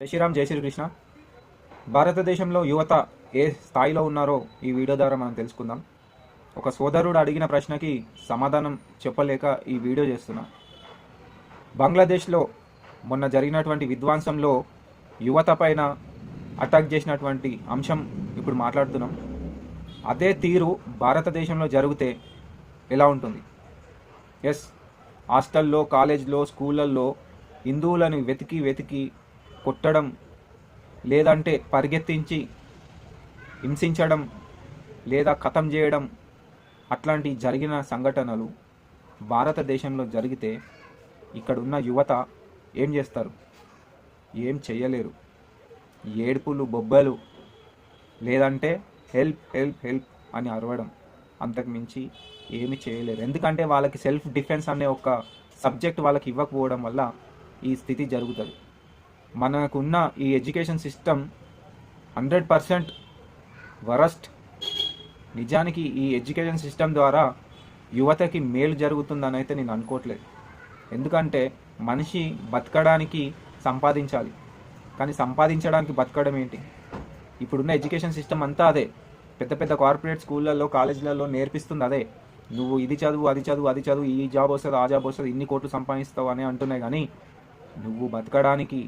జై శ్రీరామ్ జై శ్రీకృష్ణ. భారతదేశంలో యువత ఏ స్థాయిలో ఉన్నారో ఈ వీడియో ద్వారా మనం తెలుసుకుందాం. ఒక సోదరుడు అడిగిన ప్రశ్నకి సమాధానం చెప్పలేక ఈ వీడియో చేస్తున్నా. బంగ్లాదేశ్లో మొన్న జరిగినటువంటి విధ్వంసంలో యువత పైన అటాక్ చేసినటువంటి అంశం ఇప్పుడు మాట్లాడుతున్నాం. అదే తీరు భారతదేశంలో జరిగితే ఎలా ఉంటుంది? ఎస్ హాస్టల్లో కాలేజ్లో స్కూళ్ళల్లో హిందువులను వెతికి వెతికి కొట్టడం లేదంటే పరిగెత్తించి హింసించడం లేదా ఖతం చేయడం అట్లాంటి జరిగిన సంఘటనలు భారతదేశంలో జరిగితే ఇక్కడున్న యువత ఏం చేస్తారు? ఏం చేయలేరు. ఏడుపులు బొబ్బలు లేదంటే హెల్ప్ హెల్ప్ హెల్ప్ అని అరవడం అంతకు మించి ఏమి చేయలేరు. ఎందుకంటే వాళ్ళకి సెల్ఫ్ డిఫెన్స్ అనే ఒక సబ్జెక్ట్ వాళ్ళకి ఇవ్వకపోవడం వల్ల ఈ స్థితి జరుగుతుంది. మనకున్న ఈ education system hundred percent worst. నిజానికి ఈ ఎడ్యుకేషన్ సిస్టమ్ ద్వారా యువతకి మేలు జరుగుతుందని అయితే నేను అనుకోవట్లేదు. ఎందుకంటే మనిషి బతకడానికి సంపాదించాలి. కానీ సంపాదించడానికి బతకడం ఏంటి? ఇప్పుడున్న ఎడ్యుకేషన్ సిస్టమ్ అంతా అదే. పెద్ద పెద్ద కార్పొరేట్ స్కూళ్ళల్లో కాలేజీలలో నేర్పిస్తుంది అదే. నువ్వు ఇది చదువు అది చదువు అది చదువు ఈ జాబ్ వస్తుంది ఆ జాబ్ వస్తుంది ఇన్ని కోట్లు సంపాదిస్తావు అని అంటున్నాయి కానీ నువ్వు బతకడానికి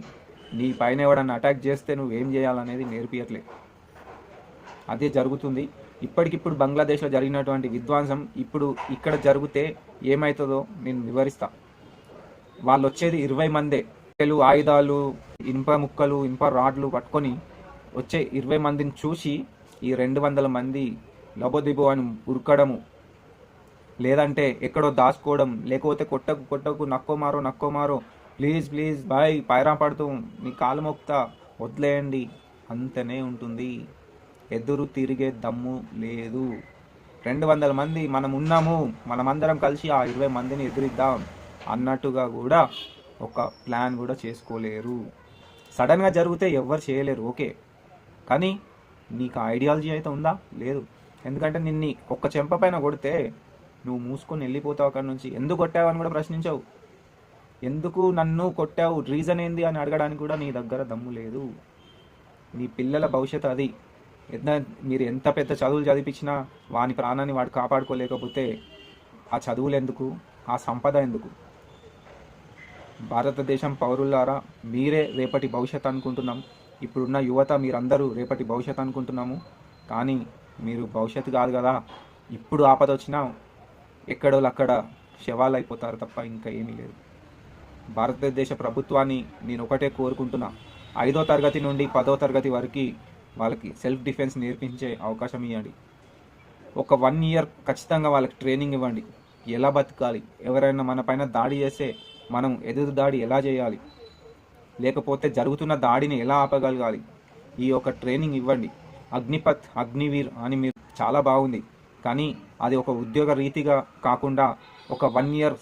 నీ పైన ఎవడన్నా అటాక్ చేస్తే నువ్వు ఏం చేయాలనేది నేర్పియట్లేదు అదే జరుగుతుంది. ఇప్పటికిప్పుడు బంగ్లాదేశ్లో జరిగినటువంటి విధ్వంసం ఇప్పుడు ఇక్కడ జరిగితే ఏమవుతుందో నేను వివరిస్తా. వాళ్ళు వచ్చేది ఇరవై మందే. కట్టెలు, ఆయుధాలు ఇనుప ముక్కలు ఇనుప రాడ్లు పట్టుకొని వచ్చే ఇరవై మందిని చూసి ఈ రెండు వందల మంది లబోదిబో అని ఉరకడము లేదంటే ఎక్కడో దాచుకోవడం లేకపోతే కొట్టకు కొట్టకు నక్కోమారో నక్కోమారో ప్లీజ్ ప్లీజ్ బాయ్ పైరా పడుతూ నీ కాలు మొక్తా వదిలేయండి. అంతనే ఉంటుంది. ఎదురు తిరిగే దమ్ము లేదు. రెండు వందల మంది మనం ఉన్నాము మనమందరం కలిసి ఆ ఇరవై మందిని ఎదురిద్దాం అన్నట్టుగా కూడా ఒక ప్లాన్ కూడా చేసుకోలేరు. సడన్గా జరిగితే ఎవ్వరు చేయలేరు. ఓకే. కానీ నీకు ఐడియాలజీ అయితే ఉందా? లేదు. ఎందుకంటే నిన్ని ఒక్క చెంప పైన కొడితే నువ్వు మూసుకొని వెళ్ళిపోతావు అక్కడి నుంచి. ఎందుకు కొట్టావు అని కూడా ప్రశ్నించావు. ఎందుకు నన్ను కొట్టావు? రీజన్ ఏంది అని అడగడానికి కూడా నీ దగ్గర దమ్ము లేదు. నీ పిల్లల భవిష్యత్తు అది. ఎంత మీరు ఎంత పెద్ద చదువులు చదివించినా వాని ప్రాణాన్ని వాడు కాపాడుకోలేకపోతే ఆ చదువులు ఎందుకు? ఆ సంపద ఎందుకు? భారతదేశం పౌరులారా మీరే రేపటి భవిష్యత్ అనుకుంటున్నాం. ఇప్పుడున్న యువత మీరందరూ రేపటి భవిష్యత్ అనుకుంటున్నాము. కానీ మీరు భవిష్యత్తు కాదు కదా. ఇప్పుడు ఆపద వచ్చినా ఎక్కడోళ్ళు అక్కడ శవాలు అయిపోతారు తప్ప ఇంకా ఏమీ లేదు. భారతదేశ ప్రభుత్వాన్ని నేను ఒకటే కోరుకుంటున్నా. ఐదో తరగతి నుండి పదో తరగతి వరకు వాళ్ళకి సెల్ఫ్ డిఫెన్స్ నేర్పించే అవకాశం ఇవ్వండి ఒక వన్ ఇయర్ ఖచ్చితంగా వాళ్ళకి ట్రైనింగ్ ఇవ్వండి. ఎలా బతకాలి? ఎవరైనా మన పైన దాడి చేస్తే మనం ఎదురు దాడి ఎలా చేయాలి? లేకపోతే జరుగుతున్న దాడిని ఎలా ఆపగలగాలి? ఈ యొక్క ట్రైనింగ్ ఇవ్వండి. అగ్నిపత్ అగ్నివీర్ అని మీరు చాలా బాగుంది. కానీ అది ఒక ఉద్యోగ రీతిగా కాకుండా ఒక one year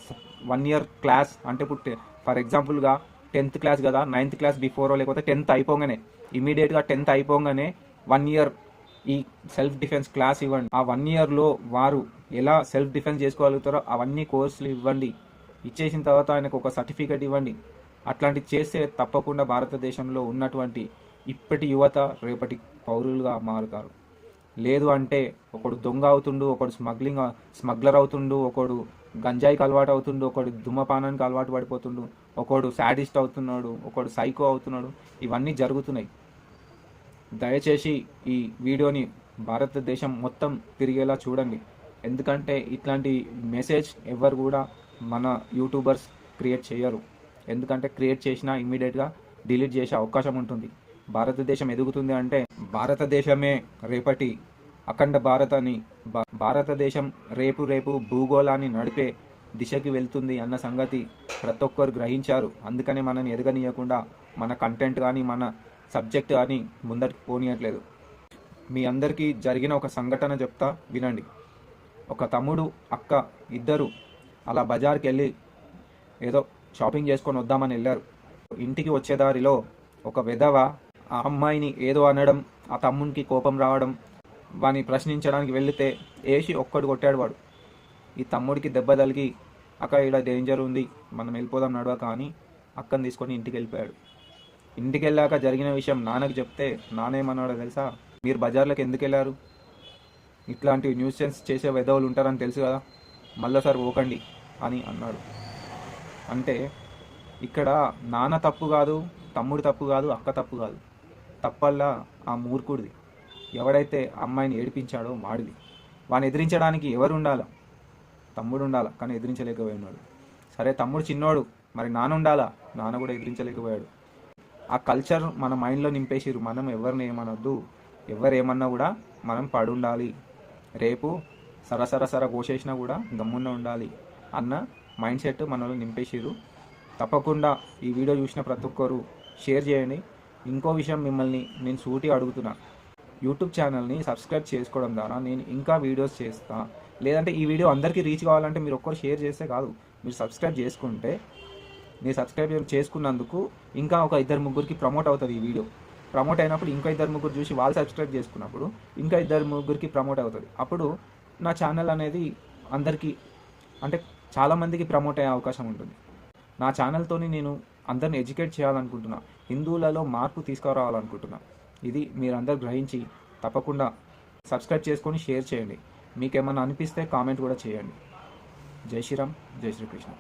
one year class అంటే ఇప్పుడు ఫర్ ఎగ్జాంపుల్గా టెన్త్ క్లాస్ కదా నైన్త్ క్లాస్ బిఫోర్ లేకపోతే టెన్త్ అయిపోగానే ఇమీడియట్గా టెన్త్ అయిపోగానే వన్ ఇయర్ ఈ సెల్ఫ్ డిఫెన్స్ క్లాస్ ఇవ్వండి. ఆ వన్ ఇయర్లో వారు ఎలా సెల్ఫ్ డిఫెన్స్ చేసుకోగలుగుతారో అవన్నీ కోర్సులు ఇవ్వండి. ఇచ్చేసిన తర్వాత ఆయనకు ఒక సర్టిఫికేట్ ఇవ్వండి. అట్లాంటివి చేస్తే తప్పకుండా భారతదేశంలో ఉన్నటువంటి ఇప్పటి యువత రేపటి పౌరులుగా మారుతారు. లేదు అంటే ఒకడు దొంగ అవుతుండు ఒకడు స్మగ్లింగ్ స్మగ్లర్ అవుతుండు ఒకడు గంజాయికి అలవాటు అవుతుండు ఒకడు ధూమపానానికి అలవాటు పడిపోతుండు ఒకడు శాడిస్ట్ అవుతున్నాడు ఒకడు సైకో అవుతున్నాడు ఇవన్నీ జరుగుతున్నాయి. దయచేసి ఈ వీడియోని భారతదేశం మొత్తం తిరిగేలా చూడండి. ఎందుకంటే ఇట్లాంటి మెసేజ్ ఎవరు కూడా మన యూట్యూబర్స్ క్రియేట్ చేయరు. ఎందుకంటే క్రియేట్ చేసినా ఇమ్మీడియట్గా డిలీట్ చేసే అవకాశం ఉంటుంది. భారతదేశం ఎదుగుతుంది అంటే భారతదేశమే రేపటి అఖండ భారతాన్ని అని భారతదేశం రేపు రేపు భూగోళాన్ని నడిపే దిశకి వెళ్తుంది అన్న సంగతి ప్రతి ఒక్కరు గ్రహించారు. అందుకనే మనని ఎదగనీయకుండా మన కంటెంట్ కానీ మన సబ్జెక్ట్ కానీ ముందరికి పోనీయట్లేదు. మీ అందరికీ జరిగిన ఒక సంఘటన చెప్తా వినండి. ఒక తమ్ముడు అక్క ఇద్దరు అలా బజార్కి వెళ్ళి ఏదో షాపింగ్ చేసుకొని వద్దామని వెళ్ళారు. ఇంటికి వచ్చే దారిలో ఒక విధవ ఆ అమ్మాయిని ఏదో అనడం ఆ తమ్మునికి కోపం రావడం వాని ప్రశ్నించడానికి వెళితే వేసి ఒక్కడు కొట్టాడు వాడు. ఈ తమ్ముడికి దెబ్బ తలిగి అక్క ఇక్కడ డేంజర్ ఉంది మనం వెళ్ళిపోదాం నడవక కానీ అక్కని తీసుకొని ఇంటికి వెళ్ళిపోయాడు ఇంటికి వెళ్ళాక జరిగిన విషయం నాన్నకు చెప్తే నానేమన్నాడో తెలుసా? మీరు బజార్లోకి ఎందుకు వెళ్ళారు? ఇట్లాంటి న్యూసెన్స్ చేసే వెధవులు ఉంటారని తెలుసు కదా. మళ్ళీసారి పోకండి అని అన్నాడు. అంటే ఇక్కడ నాన్న తప్పు కాదు తమ్ముడు తప్పు కాదు అక్క తప్పు కాదు. తప్పల్లా ఆ మూర్ఖుడిది. ఎవడైతే అమ్మాయిని ఏడిపించాడో వాడిది. వాని ఎదిరించడానికి ఎవరు ఉండాలా తమ్ముడు ఉండాలా కానీ ఎదిరించలేకపోయినాడు. సరే తమ్ముడు చిన్నోడు మరి నాన్న ఉండాలా నాన్న కూడా ఎదిరించలేకపోయాడు. ఆ కల్చర్ మన మైండ్లో నింపేసిరు మనం ఎవరిని ఏమనొద్దు. ఎవరేమన్నా కూడా మనం పడుండాలి. రేపు సరసర సర కోసేసినా కూడా గమ్మున్న ఉండాలి అన్న మైండ్ సెట్ మనలో నింపేసిరు తప్పకుండా ఈ వీడియో చూసిన ప్రతి ఒక్కరు షేర్ చేయండి. ఇంకో విషయం మిమ్మల్ని నేను సూటి అడుగుతున్నా. యూట్యూబ్ ఛానల్ని సబ్స్క్రైబ్ చేసుకోవడం ద్వారా నేను ఇంకా వీడియోస్ చేస్తా. లేదంటే ఈ వీడియో అందరికీ రీచ్ కావాలంటే మీరు ఒక్కరు షేర్ చేస్తే కాదు. మీరు సబ్స్క్రైబ్ చేసుకుంటే మీరు సబ్స్క్రైబ్ చేసుకున్నందుకు ఇంకా ఒక ఇద్దరు ముగ్గురికి ప్రమోట్ అవుతుంది ఈ వీడియో. ప్రమోట్ అయినప్పుడు ఇంకా ఇద్దరు ముగ్గురు చూసి వాళ్ళు సబ్స్క్రైబ్ చేసుకున్నప్పుడు ఇంకా ఇద్దరు ముగ్గురికి ప్రమోట్ అవుతుంది. అప్పుడు నా ఛానల్ అనేది అందరికీ అంటే చాలామందికి ప్రమోట్ అయ్యే అవకాశం ఉంటుంది. నా ఛానల్తోని నేను అందరిని ఎడ్యుకేట్ చేయాలనుకుంటున్నా. హిందువులలో మార్పు తీసుకురావాలనుకుంటున్నా. ఇది మీరందరూ గ్రహించి తప్పకుండా సబ్స్క్రైబ్ చేసుకొని షేర్ చేయండి. మీకేమన్నా అనిపిస్తే కామెంట్ కూడా చేయండి. జై శ్రీరామ్ జై శ్రీకృష్ణ.